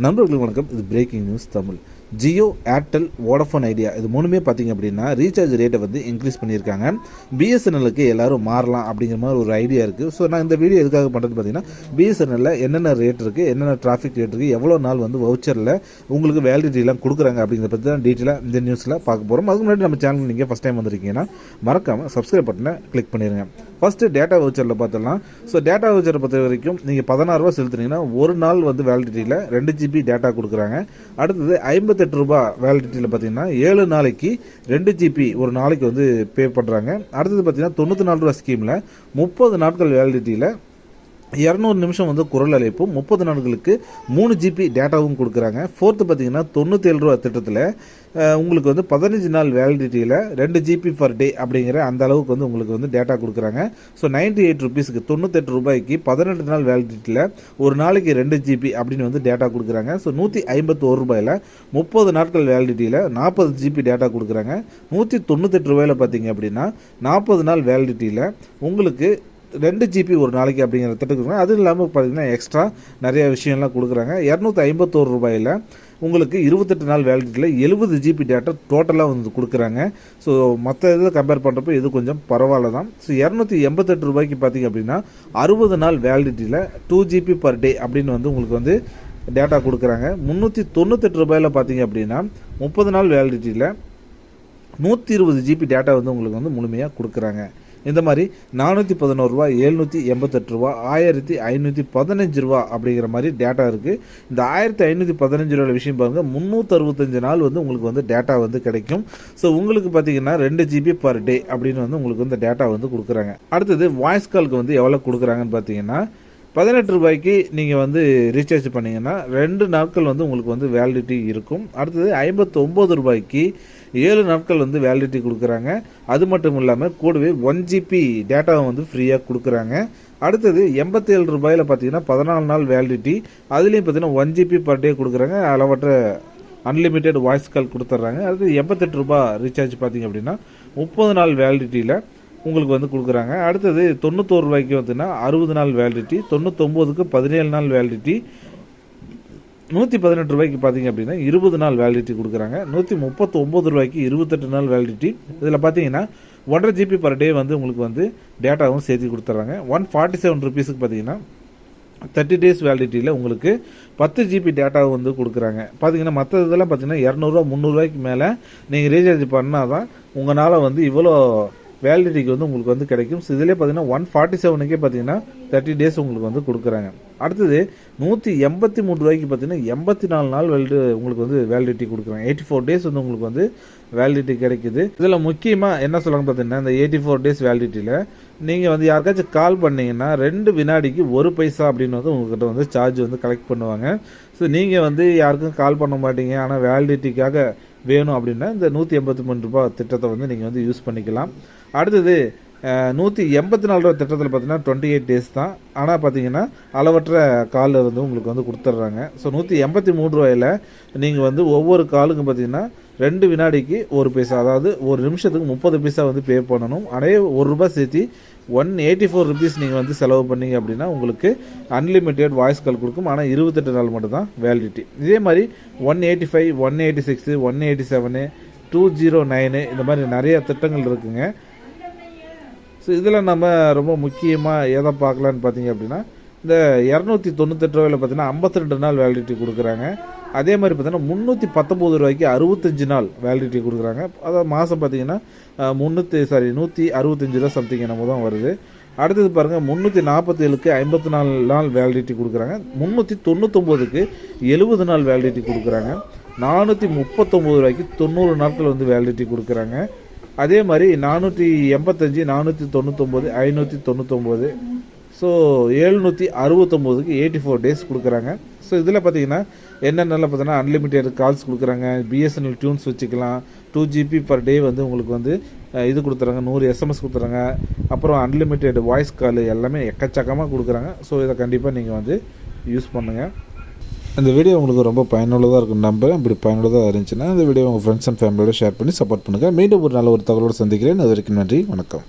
நண்பர்களுக்கு வணக்கம். இது breaking news Tamil. Jio Airtel Vodafone Idea இது மூணுமே பார்த்தீங்க அப்படின்னா ரீசார்ஜ் ரேட்டை வந்து இன்க்ரீஸ் பண்ணியிருக்காங்க. பிஎஸ்என்எல்லுக்கு எல்லோரும் மாறலாம் அப்படிங்கிற மாதிரி ஒரு ஐடியா இருக்குது ஸோ நான் இந்த வீடியோ எதுக்காக பண்ணுறது பார்த்தீங்கன்னா பிஎஸ்என்எல்ல என்னென்ன ரேட் இருக்குது என்னென்ன டிராஃபிக் ரேட் இருக்குது எவ்வளோ நாள் வந்து வவுச்சரில் உங்களுக்கு வேலிடிட்டிலாம் கொடுக்குறாங்க அப்படிங்கிறத பற்றி தான் டீட்டெயிலாக இந்த நியூஸில் பார்க்க போகிறோம் அதுக்கு முன்னாடி நம்ம சேனல் நீங்கள் ஃபஸ்ட் டைம் வந்திருக்கீங்கன்னா மறக்காமல் சப்ஸ்கிரைப் பட்டனை கிளிக் பண்ணிடுங்க ஃபஸ்ட்டு டேட்டா வவுச்சரில் பார்த்தலாம் ஸோ டேட்டா வவுச்சரை பொறுத்த வரைக்கும் நீங்கள் பதினாறுவா செலுத்துனீங்கன்னா ஒரு நாள் வந்து வேலிடிட்டியில் ரெண்டு ஜிபி டேட்டா கொடுக்குறாங்க. அடுத்தது ஐம்பத்தெட்டு ரூபாய் வேலிடிட்டியில் பார்த்தீங்கன்னா ஏழு நாளைக்கு ரெண்டு ஜிபி ஒரு நாளைக்கு வந்து பே பண்ணுறாங்க அடுத்தது பார்த்தீங்கன்னா தொண்ணூற்றி நாலு ரூபா ஸ்கீமில் முப்பது நாட்கள் வேலிடிட்டியில் இரநூறு நிமிஷம் வந்து குரல் அழைப்பும் முப்பது நாட்களுக்கு மூணு ஜிபி டேட்டாவும் கொடுக்குறாங்க. ஃபோர்த்து பார்த்தீங்கன்னா தொண்ணூற்றி ரூபா திட்டத்தில் உங்களுக்கு வந்து பதினஞ்சு நாள் வேலிடிட்டியில் ரெண்டு ஜிபி பர் டே அப்படிங்கிற அந்த அளவுக்கு வந்து உங்களுக்கு வந்து டேட்டா கொடுக்குறாங்க. ஸோ நைன்டி எயிட் ருபீஸுக்கு தொண்ணூத்தெட்டு ரூபாய்க்கு பதினெட்டு நாள் வேலிடிட்டியில் ஒரு நாளைக்கு ரெண்டு ஜிபி அப்படின்னு வந்து டேட்டா கொடுக்குறாங்க. ஸோ நூற்றி ஐம்பத்தோரு ரூபாயில் முப்பது நாட்கள் வேலிடிட்டியில் நாற்பது ஜிபி டேட்டா கொடுக்குறாங்க. நூற்றி தொண்ணூத்தெட்டு ரூபாயில் பார்த்தீங்க அப்படின்னா நாற்பது நாள் வேலிடிட்டியில் உங்களுக்கு ரெண்டு ஜிபி ஒரு நாளைக்கு அப்படிங்கிற திட்டம் அதுவும் அது இல்லாமல் பார்த்தீங்கன்னா எக்ஸ்ட்ரா நிறைய விஷயம்லாம் கொடுக்குறாங்க. இரநூத்தி ஐம்பத்தோரு ரூபாயில் உங்களுக்கு இருபத்தெட்டு நாள் வேலிடிட்டியில் எழுபது ஜிபி டேட்டா டோட்டலாக வந்து கொடுக்குறாங்க. ஸோ மற்ற இதில் கம்பேர் பண்ணுறப்போ இது கொஞ்சம் பரவாயில்ல தான் ஸோ இரநூத்தி எண்பத்தெட்டு ரூபாய்க்கு பார்த்தீங்க அப்படின்னா அறுபது நாள் வேலிடிட்டியில் டூ ஜிபி பர் டே அப்படின்னு வந்து உங்களுக்கு வந்து டேட்டா கொடுக்குறாங்க. முந்நூற்றி தொண்ணூத்தெட்டு ரூபாயில் பார்த்தீங்க அப்படின்னா முப்பது நாள் வேலிடிட்டியில் நூற்றி இருபது ஜிபி டேட்டா வந்து உங்களுக்கு வந்து முழுமையாக கொடுக்குறாங்க. இந்த மாதிரி நானூற்றி பதினோரு ரூபா எழுநூற்றி எண்பத்தெட்டு ரூபா ஆயிரத்தி ஐநூற்றி பதினஞ்சு ரூபா அப்படிங்கிற மாதிரி டேட்டா இருக்குது இந்த ஆயிரத்தி ஐநூற்றி பதினஞ்சு ரூபா விஷயம் பாருங்கள் முந்நூற்றறுபத்தஞ்சு நாள் வந்து உங்களுக்கு வந்து டேட்டா வந்து கிடைக்கும். ஸோ உங்களுக்கு பார்த்தீங்கன்னா ரெண்டு ஜிபி பர் டே அப்படின்னு வந்து உங்களுக்கு வந்து டேட்டா வந்து கொடுக்குறாங்க. அடுத்தது வாய்ஸ் காலுக்கு வந்து எவ்வளோ கொடுக்குறாங்கன்னு பார்த்தீங்கன்னா பதினெட்டு ரூபாய்க்கு நீங்கள் வந்து ரீசார்ஜ் பண்ணீங்கன்னா ரெண்டு நாட்கள் வந்து உங்களுக்கு வந்து வேலிடிட்டி இருக்கும். அடுத்தது ஐம்பத்தொம்போது ரூபாய்க்கு ஏழு நாட்கள் வந்து வேலிடிட்டி கொடுக்குறாங்க. அது மட்டும் இல்லாமல் கூடவே ஒன் ஜிபி டேட்டாவை வந்து ஃப்ரீயாக கொடுக்குறாங்க. அடுத்தது எண்பத்தேழு ரூபாயில் பார்த்தீங்கன்னா பதினாலு நாள் வேலிடிட்டி அதுலேயும் பார்த்தீங்கன்னா ஒன் ஜிபி பர் டே கொடுக்குறாங்க. அளவற்ற அன்லிமிட்டெட் வாய்ஸ் கால் கொடுத்துட்றாங்க. அடுத்து எண்பத்தெட்டு ரூபாய் ரீசார்ஜ் பார்த்தீங்க அப்படின்னா முப்பது நாள் வேலிடிட்டியில் உங்களுக்கு வந்து கொடுக்குறாங்க. அடுத்தது தொண்ணூத்தோரு ரூபாய்க்கு வந்துன்னா அறுபது நாள் வேலிடிட்டி தொண்ணூத்தொம்போதுக்கு பதினேழு நாள் வேலிடிட்டி நூற்றி பதினெட்டு ரூபாய்க்கு பார்த்தீங்க அப்படின்னா இருபது நாள் வேலிடிட்டி கொடுக்குறாங்க. நூற்றி முப்பத்தி ஒம்பது ரூபாய்க்கு இருபத்தெட்டு நாள் வேலிடிட்டி இதில் பார்த்தீங்கன்னா ஒன்றரை ஜிபி பர் டே வந்து உங்களுக்கு வந்து டேட்டாவும் சேர்த்து கொடுத்துட்றாங்க ஒன் ஃபார்ட்டி செவன் ருபீஸுக்கு பார்த்தீங்கன்னா தேர்ட்டி டேஸ் வேலிடிட்டியில் உங்களுக்கு பத்து ஜிபி டேட்டாவும் வந்து கொடுக்குறாங்க. பார்த்தீங்கன்னா மற்ற இதெல்லாம் பார்த்தீங்கன்னா இரநூறுவா முந்நூறுரூவாய்க்கு மேலே நீங்கள் ரீசார்ஜ் பண்ணால் தான் உங்களால் வந்து இவ்வளோ வேலிடிட்டிக்கு வந்து உங்களுக்கு வந்து கிடைக்கும். ஸோ இதிலே பார்த்தீங்கன்னா ஒன் ஃபார்ட்டி செவனுக்கே பார்த்தீங்கன்னா தேர்ட்டி டேஸ் உங்களுக்கு வந்து கொடுக்குறாங்க. அடுத்தது நூற்றி எண்பத்தி மூணு ரூபாய்க்கு பார்த்தீங்கன்னா எண்பத்தி நாலு நாள் வேலிடி உங்களுக்கு வந்து வேலிடிட்டி கொடுக்குறாங்க. எயிட்டி ஃபோர் டேஸ் வந்து உங்களுக்கு வந்து வேலிடிட்டி கிடைக்குது. இதில் முக்கியமாக என்ன சொல்லுவாங்க பார்த்தீங்கன்னா இந்த எயிட்டி ஃபோர் டேஸ் வேலிடிட்டியில் நீங்கள் வந்து யாருக்காச்சும் கால் பண்ணீங்கன்னா ரெண்டு வினாடிக்கு ஒரு பைசா அப்படின்னு வந்து உங்கள்கிட்ட வந்து சார்ஜ் வந்து கலெக்ட் பண்ணுவாங்க. ஸோ நீங்கள் வந்து யாருக்கும் கால் பண்ண மாட்டீங்க. ஆனால் வேலிடிட்டிக்காக வேணும் அப்படின்னா இந்த நூற்றி எண்பத்தி மூணு ரூபாய் திட்டத்தை வந்து நீங்கள் வந்து யூஸ் பண்ணிக்கலாம். அடுத்தது நூற்றி எண்பத்தி நாலு ரூபா திட்டத்தில் பார்த்தீங்கன்னா டுவெண்ட்டி எயிட் டேஸ் தான். ஆனால் பார்த்தீங்கன்னா அளவற்ற காலில் வந்து உங்களுக்கு வந்து கொடுத்துட்றாங்க ஸோ நூற்றி எண்பத்தி மூணு ரூபாயில் நீங்கள் வந்து ஒவ்வொரு காலுக்கும் பார்த்தீங்கன்னா ரெண்டு வினாடிக்கு ஒரு பைசா அதாவது ஒரு நிமிஷத்துக்கு முப்பது பைசா வந்து பே பண்ணணும். அதே ஒரு ரூபாய் சேர்த்து ஒன் எயிட்டி ஃபோர் ருபீஸ் நீங்கள் வந்து செலவு பண்ணீங்க அப்படின்னா உங்களுக்கு அன்லிமிட்டெட் வாய்ஸ் கால் கொடுக்கும். ஆனால் இருபத்தெட்டு நாள் மட்டும் தான் வேலிடிட்டி இதே மாதிரி one eighty five one eighty six one eighty seven two zero nine இந்த மாதிரி நிறைய திட்டங்கள் இருக்குங்க. ஸோ இதில் நம்ம ரொம்ப முக்கியமாக எதை பார்க்கலான்னு பார்த்தீங்க அப்படின்னா இந்த இரநூத்தி தொண்ணூத்தெட்டு ரூபாயில் பார்த்தீங்கன்னா ஐம்பத்தி ரெண்டு நாள் வேலிடிட்டி கொடுக்குறாங்க. அதே மாதிரி பார்த்தீங்கன்னா முந்நூற்றி பத்தொம்போது ரூபாய்க்கு அறுபத்தஞ்சு நாள் வேலிடிட்டி கொடுக்குறாங்க. அதாவது மாதம் பார்த்தீங்கன்னா முந்நூற்றி சாரி நூற்றி அறுபத்தஞ்சு ரூபா சம்திங் என்னமோ தான் வருது. அடுத்தது பாருங்கள் முந்நூற்றி நாற்பத்தேழுக்கு ஐம்பத்தி நாலு நாள் வேலிடிட்டி கொடுக்குறாங்க. முந்நூற்றி தொண்ணூத்தொம்போதுக்கு எழுபது நாள் வேலிடிட்டி கொடுக்குறாங்க. நானூற்றி முப்பத்தொம்போது ரூபாய்க்கு தொண்ணூறு நாட்கள் வந்து வேலிடிட்டி கொடுக்குறாங்க. அதே மாதிரி நானூற்றி எண்பத்தஞ்சு நானூற்றி தொண்ணூத்தொம்போது ஐநூற்றி தொண்ணூத்தொம்போது ஸோ எழுநூற்றி அறுபத்தொம்போதுக்கு எயிட்டி ஃபோர் டேஸ் கொடுக்குறாங்க. ஸோ இதில் பார்த்தீங்கன்னா என்னென்னலாம் பார்த்தீங்கன்னா அன்லிமிட்டெட் கால்ஸ் கொடுக்குறாங்க. பிஎஸ்என்எல் டியூன்ஸ் வச்சுக்கலாம். டூ ஜிபி பர் டே வந்து உங்களுக்கு வந்து இது கொடுத்துறாங்க. நூறு எஸ்எம்எஸ் கொடுத்துறாங்க. அப்புறம் அன்லிமிட்டெட் வாய்ஸ் கால் எல்லாமே எக்கச்சக்கமாக கொடுக்குறாங்க. ஸோ இதை கண்டிப்பாக நீங்கள் வந்து யூஸ் பண்ணுங்கள் இந்த வீடியோ உங்களுக்கு ரொம்ப பயனுள்ளதாக இருக்கும் நம்புறேன். இப்படி பயனுள்ளதாக இருந்துச்சுன்னா இந்த வீடியோ உங்கள் ஃப்ரெண்ட்ஸ் அண்ட் ஃபேமிலியோட ஷேர் பண்ணி சப்போர்ட் பண்ணுங்கள் மீண்டும் ஒரு நல்ல ஒரு தகவலோடு சந்திக்கிறேன். அது வரைக்கும் நன்றி. வணக்கம்.